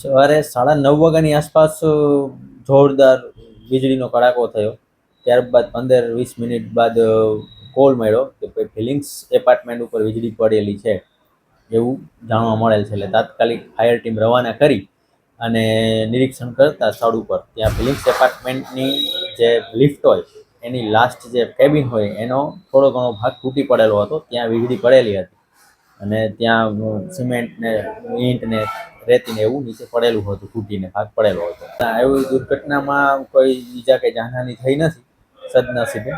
સવારે સાડા નવ વાગ્યાની આસપાસ જોરદાર વીજળીનો કડાકો થયો. ત્યારબાદ પંદર વીસ મિનિટ બાદ કોલ મળ્યો કે ભાઈ ફિલિંગ્સ એપાર્ટમેન્ટ ઉપર વીજળી પડેલી છે એવું જાણવા મળેલ છે. એટલે તાત્કાલિક ફાયર ટીમ રવાના કરી અને નિરીક્ષણ કરતા સ્થળ ઉપર ત્યાં ફિલિંગ્સ એપાર્ટમેન્ટની જે લિફ્ટ હોય, એની લાસ્ટ જે કેબિન હોય, એનો થોડો ઘણો ભાગ તૂટી પડેલો હતો. ત્યાં વીજળી પડેલી હતી. અને ત્યાં સિમેન્ટ ને ઈંટ ને રેતી ને એવું નીચે પડેલું હતું તૂટીને ભાગ પડેલો હતો. એવી દુર્ઘટનામાં કોઈ ઈજા કે જાનહાની થઈ નથી, સદનસીબે.